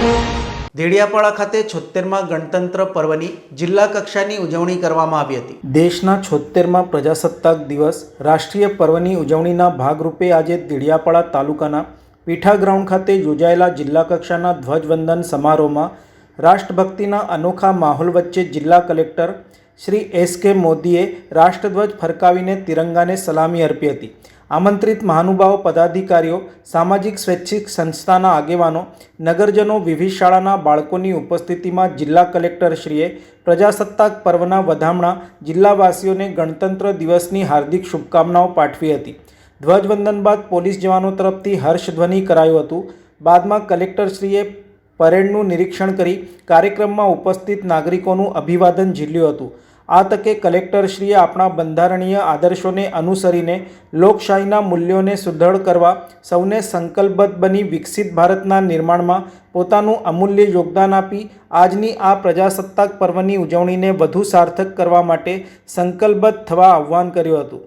દેડિયાપાડા ખાતે છોતેરમાં ગણતંત્ર પર્વની જિલ્લા કક્ષાની ઉજવણી કરવામાં આવી હતી. દેશના છોતેરમાં પ્રજાસત્તાક દિવસ રાષ્ટ્રીય પર્વની ઉજવણીના ભાગરૂપે આજે દેડિયાપાડા તાલુકાના પીઠા ગ્રાઉન્ડ ખાતે યોજાયેલા જિલ્લા કક્ષાના ધ્વજવંદન સમારોહમાં રાષ્ટ્રભક્તિના અનોખા માહોલ વચ્ચે જિલ્લા કલેક્ટર શ્રી એસ કે મોદીએ રાષ્ટ્રધ્વજ ફરકાવીને તિરંગાને સલામી અર્પી હતી. આમંત્રિત મહાનુભાવો પદાધિકારીઓ, સામાજિક સ્વૈચ્છિક સંસ્થાના આગેવાનો, નગરજનો વિવિધ શાળાના બાળકોની ઉપસ્થિતિમાં જિલ્લા કલેક્ટરશ્રીએ પ્રજાસત્તાક પર્વના વધામણા જિલ્લાવાસીઓને ગણતંત્ર દિવસની હાર્દિક શુભકામનાઓ પાઠવી હતી. ધ્વજવંદન બાદ પોલીસ જવાનો તરફથી હર્ષધ્વનિ કરાયું હતું. બાદમાં કલેક્ટરશ્રીએ પરેડનું નિરીક્ષણ કરી કાર્યક્રમમાં ઉપસ્થિત નાગરિકોનું અભિવાદન ઝીલ્યું હતું. આ તકે કલેક્ટરશ્રીએ આપણા બંધારણીય આદર્શોને અનુસરીને લોકશાહીના મૂલ્યોને સુદૃઢ કરવા, સૌને સંકલ્પબદ્ધ બની વિકસિત ભારતના નિર્માણમાં પોતાનું અમૂલ્ય યોગદાન આપી, આજની આ પ્રજાસત્તાક પર્વની ઉજવણીને વધુ સાર્થક કરવા માટે સંકલ્પબદ્ધ થવા આહ્વાન કર્યું હતું.